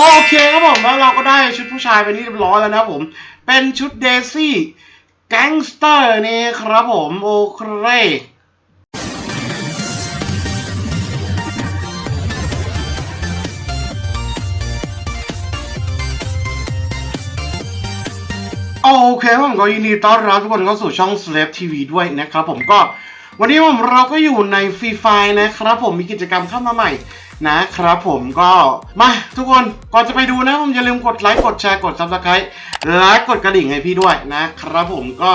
โอเคครับผมแล้วเราก็ได้ชุดผู้ชายไปนี่เรียบร้อยแล้วนะครับผม เป็นชุดเดซี่แก๊งสเตอร์นี่ครับผมโอเคโอเคผมก็ยินดีต้อนรับทุกคนเข้าสู่ช่อง Slave TV ด้วยนะครับผมก็วันนี้ผมเราก็อยู่ในฟรีไฟนะครับผมมีกิจกรรมเข้ามาใหม่ นะครับผมก็มาทุกคนก่อนจะไปดูนะผมอย่าลืมกดไลค์กดแชร์กด Subscribe และกดกระดิ่งให้พี่ด้วยนะครับผมก็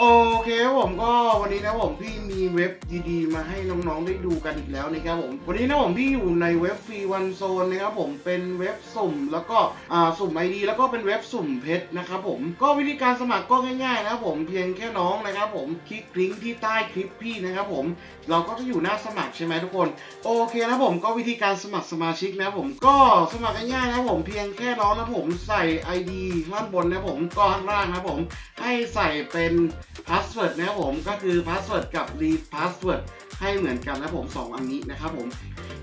โอเคครับผมก็วันนี้นะผมพี่มีเว็บดีๆ มาให้น้องๆได้ดูกันอีกแล้วนะครับผมวันนี้นะผมพี่อยู่ในเว็บฟรีวันโซนนะครับผมเป็นเว็บสุ่มแล้วก็อ่าสุ่มไอดีแล้วก็เป็นเว็บสุ่มเพชรนะครับผมก็วิธีการสมัครก็ง่ายๆนะครับผมเพียงแค่น้องนะครับผมคลิกลิงก์ที่ใต้คลิปพี่นะครับผมเราก็จะอยู่หน้าสมัครใช่ไหมทุกคน โอเคนะผมก็วิธีการสมัครสมาชิกนะผมก็สมัครง่ายๆนะผมเพียงแค่น้องนะผมใส่ ID ข้างบนนะผมก็ข้างล่างนะผมให้ใส่เป็น พาสเวิร์ดนะครับผมก็คือพาสเวิร์ดกับรีพาสเวิร์ดให้เหมือนกันนะผมสองอันนี้นะครับผม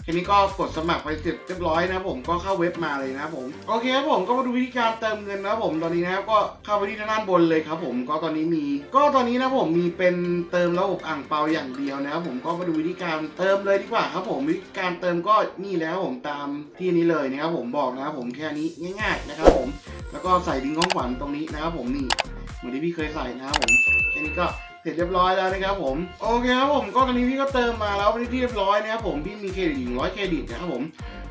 แค่นี้ก็กดสมัครไปเสร็จเรียบร้อยนะผมก็เข้าเว็บมาเลยนะผมโอเคครับผมก็มาดูวิธีการเติมเงินนะผมตอนนี้นะครับก็เข้าไปที่ด้านบนเลยครับ ผมก็ตอนนี้มี ก็ตอนนี้นะผมมีเป็นเติมระบบอ่างเปาอย่างเดียวนะครับผมก็มาดูวิธีการเติมเลยดีกว่าครับผมวิธีการเติมก็นี่แล้วผมตามที่นี้เลยนะครับผมบอกนะครับผมแค่นี้ง่าย ๆนะครับผมแล้วก็ใส่ลิงก์ของขวัญตรงนี้นะครับผมนี่เหมือนที่พี่เคยใส่นะครับผมแค่นี้ก็ เสร็จเรียบร้อยแล้วนะครับผมโอเคครับผมก็ตอนนี้พี่ก็เติมมาแล้วเป็นที่เรียบร้อยนะครับผมพี่มีเครดิตอยู่งร้อยเครดิตนะครับผม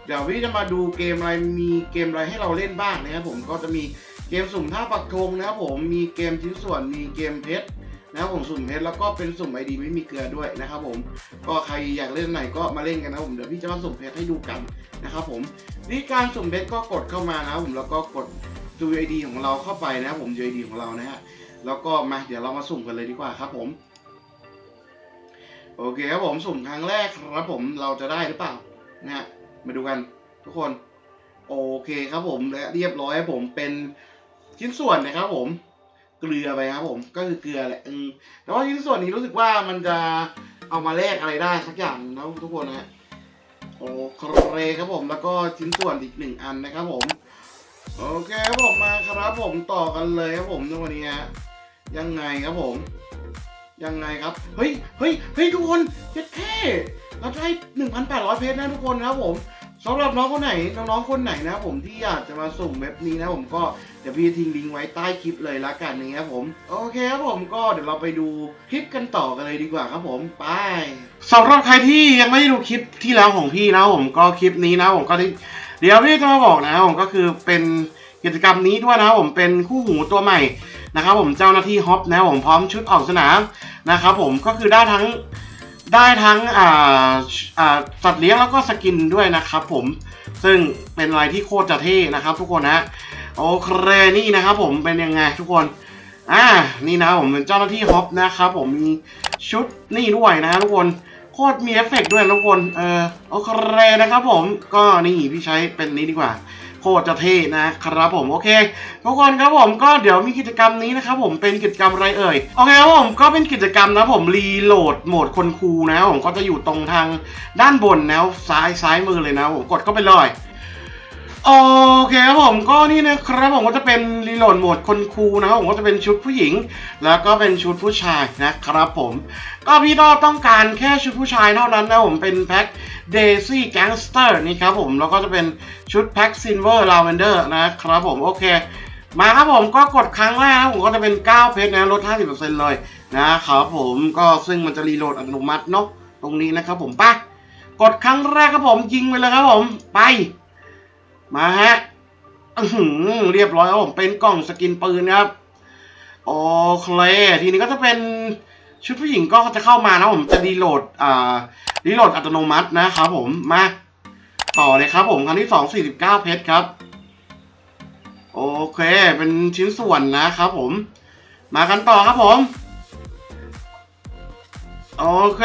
เดี๋ยวพี่จะมาดูเกมอะไรมีเกมอะไรให้เราเล่นบ้างนะครับผมก็จะมีเกมสุ่มท่าปักธงนะครับผมมีเกมชิ้นส่วนมีเกมเพชรนะครับผมสุ่มเพชรแล้วก็เป็นสุ่มไอดีไม่มีเกลือด้วยนะครับผมก็ใครอยากเล่นไหนก็มาเล่นกันนะผมเดี๋ยวพี่จะมาสุ่มเพชรให้ดูกันนะครับผมวิธีการสุ่มเพชรก็กดเข้ามานะครับผมแล้วก็กด UID ของเราเข้าไปนะครับผม UID ของเรานะฮะ แล้วก็มาเดี๋ยวเรามาสุ่มกันเลยดีกว่าครับผมโอเคครับผมสุ่มครั้งแรกครับผมเราจะได้หรือเปล่านะฮะมาดูกันทุกคน โอเคครับผมและเรียบร้อยครับผมเป็นชิ้นส่วนนะครับผมเกลือไปครับผมก็คือเกลือแหละแต่ว่าชิ้นส่วนนี้รู้สึกว่ามันจะเอามาแลกอะไรได้สักอย่างนะทุกคนนะฮะโอเคครับผมแล้วก็ชิ้นส่วนอีกหนึ่งอันนะครับผมโอเคครับผมมาครับผมต่อกันเลยครับผมในวันนี้ฮะ ยังไงครับผม ยังไงครับ เฮ้ย เฮ้ย เฮ้ยทุกคนเจ็ดแค่เราได้หนึ่งพันแปดร้อยเพชรนะทุกคนนะครับผมสำหรับน้องคนไหนน้องๆคนไหนนะครับผมที่อยากจะมาส่งเว็บนี้นะผมก็เดี๋ยวพี่ทิ้งลิงก์ไว้ใต้คลิปเลยละกันนี้ครับผม โอเคครับผมก็เดี๋ยวเราไปดูคลิปกันต่อกันเลยดีกว่าครับผมไปสำหรับใครที่ยังไม่ได้ดูคลิปที่แล้วของพี่นะผมก็คลิปนี้นะผมก็เดี๋ยวพี่จะมาบอกนะผมก็คือเป็นกิจกรรมนี้ด้วยนะผมเป็นคู่หูตัวใหม่ นะครับผมเจ้าหน้าที่ฮอปนะครับผมพร้อมชุดออกสนามนะครับผมก็คือได้ทั้งได้ทั้งอ่าอ่าสัตว์เลี้ยงแล้วก็สกินด้วยนะครับผมซึ่งเป็นอะไรที่โคตรจะเท่นะครับทุกคนนะโอเคนี่นะครับผมเป็นยังไงทุกคนอ่านี่นะผมเป็นเจ้าหน้าที่ฮอปนะครับผมมีชุดนี่ด้วยนะทุกคนโคตรมีเอฟเฟกต์ด้วยทุกคนเออโอเคนะครับผมก็นี่พี่ใช้เป็นนี้ดีกว่า คตรจะเท่นะครับผมโอเคทุกคนครับผมก็เดี๋ยวมีกิจกรรมนี้นะครับผมเป็นกิจกรรมอะไรเอ่ยโอเคครับผมก็เป็นกิจกรรมนะผมรีโหลดโหมดคนคูนะผมก็จะอยู่ตรงทางด้านบนแนวซ้ายซ้ายมือเลยนะผมกดเข้าไปเลย โอเคครับผมก็นี่นะครับผมก็จะเป็นรีโหลดโหมดคนคูนะครับผมก็จะเป็นชุดผู้หญิง แล้วก็เป็นชุดผู้ชายนะครับผม ก็พี่ดอต้องการแค่ชุดผู้ชายเท่านั้นนะผมเป็นแพ็ค Daisy Gangster นี่ครับผมแล้วก็จะเป็นชุดแพ็ค Silver Lavender นะครับผมโอเคมาครับผมก็กดครั้งแรกนะผมก็จะเป็น 9 เพชรนะลด 50%เลยนะครับผมก็ซึ่งมันจะรีโหลดอัตโนมัติเนาะตรงนี้นะครับผมไปะกดครั้งแรกครับผมยิงไปเลยครับผมไป มาฮะเรียบร้อยครับผมเป็นกล่องสกินปืนครับ โอเค ทีนี้ก็จะเป็นชุดผู้หญิงก็จะเข้ามานะผมจะรีโหลดอ่ารีโหลดอัตโนมัตินะครับผมมาต่อเลยครับผมครั้งที่สองสี่สิบเก้าเพชรครับ โอเค เป็นชิ้นส่วนนะครับผม มากันต่อครับผม โอเค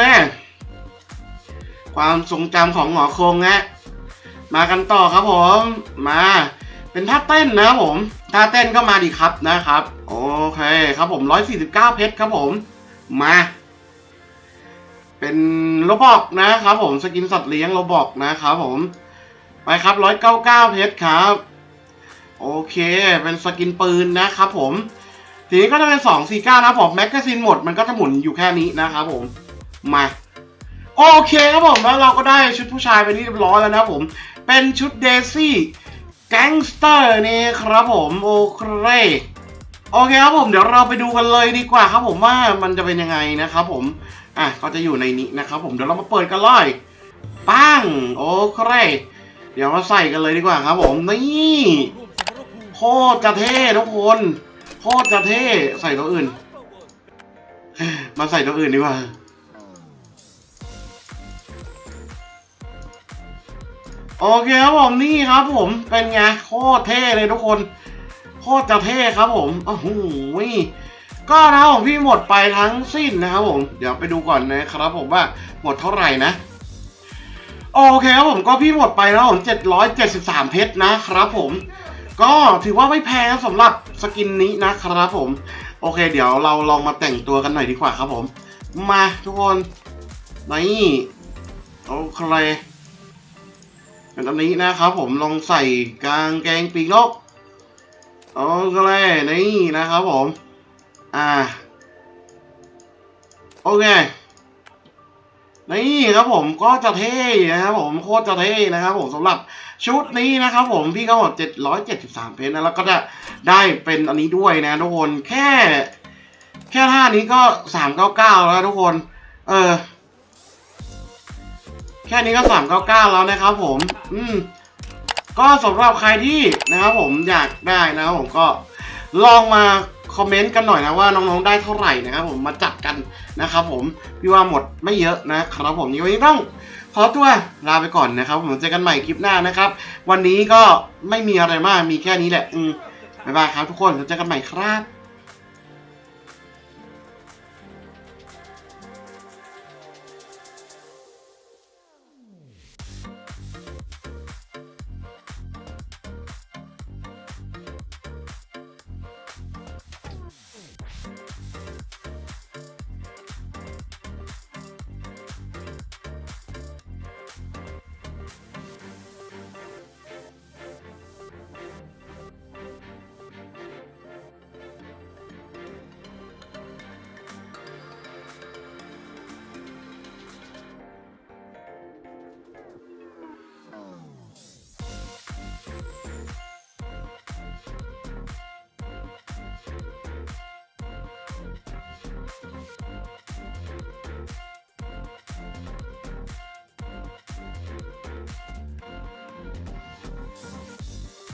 ความทรงจำของหมอคงฮะ มากันต่อครับผมมาเป็นท่าเต้นนะครับผมท่าเต้นก็มาดีครับนะครับ โอเคครับผม149เพชรครับผมมา เป็นโรบอกนะครับผมสกินสัตว์เลี้ยงโรบอกนะครับผมไปครับร้อยเก้าเก้าเพชรครับ โอเค เป็นสกินปืนนะครับผมทีนี้ก็จะเป็นสองสี่เก้านะผมแม็กกาซีนหมดมันก็จะหมุนอยู่แค่นี้นะครับผมมาโอเคครับผมแล้วเราก็ได้ชุดผู้ชายไปที่เรียบร้อยแล้วนะครับผม เป็นชุดเดซี่แก๊งสเตอร์นี่ครับผมโอเคโอเคครับผมเดี๋ยวเราไปดูกันเลยดีกว่าครับผมว่ามันจะเป็นยังไงนะครับผมอะก็จะอยู่ในนี้นะครับผมเดี๋ยวเรามาเปิดกันเลยปังโอเคเดี๋ยวมาใส่กันเลยดีกว่าครับผมนี่โคตรจะเท่ทุกคนโคตรจะเท่ใส่ตัวอื่น มาใส่ตัวอื่นดีกว่า โอเคครับผมนี่ครับผมเป็นไงโคตรเท่เลยทุกคนโคตรจะเท่ครับผมโอ้โหก็นะครับผมพี่หมดไปทั้งสิ้นนะครับผม เดี๋ยวไปดูก่อนนะครับผมว่าหมดเท่าไหร่นะโอเคครับผมก็พี่หมดไปแล้วผม773 เพชรนะครับผม ก็ถือว่าไม่แพงสำหรับสกินนี้นะครับผม โอเค เดี๋ยวเราลองมาแต่งตัวกันหน่อยดีกว่าครับผม มาทุกคนนี่โอเค เป็นอันนี้นะครับผมลองใส่กางเกงปีกนกโอเคนี่นะครับผม อ่า โอเค นี่ครับผมก็จะเท่นะครับผมโคตรจะเท่นะครับผมสำหรับชุดนี้นะครับผมพี่ก็หมด773 เพชรนะแล้วก็จะได้เป็นอันนี้ด้วยนะทุกคนแค่ แค่ท่านี้ก็ 399 แล้วทุกคน เออ แค่นี้ก็สามเก้าเก้าแล้วนะครับผม อืม ก็สำหรับใครที่นะครับผมอยากได้นะครับผมก็ลองมาคอมเมนต์กันหน่อยนะว่าน้องๆได้เท่าไหร่นะครับผมมาจัดกันนะครับผมพี่ว่าหมดไม่เยอะนะครับผมยังไม่ต้องขอตัวลาไปก่อนนะครับ ผมเจอกันใหม่คลิปหน้านะครับ วันนี้ก็ไม่มีอะไรมากมีแค่นี้แหละ อืมบ๊ายบายครับทุกคนเจอกันใหม่ครับ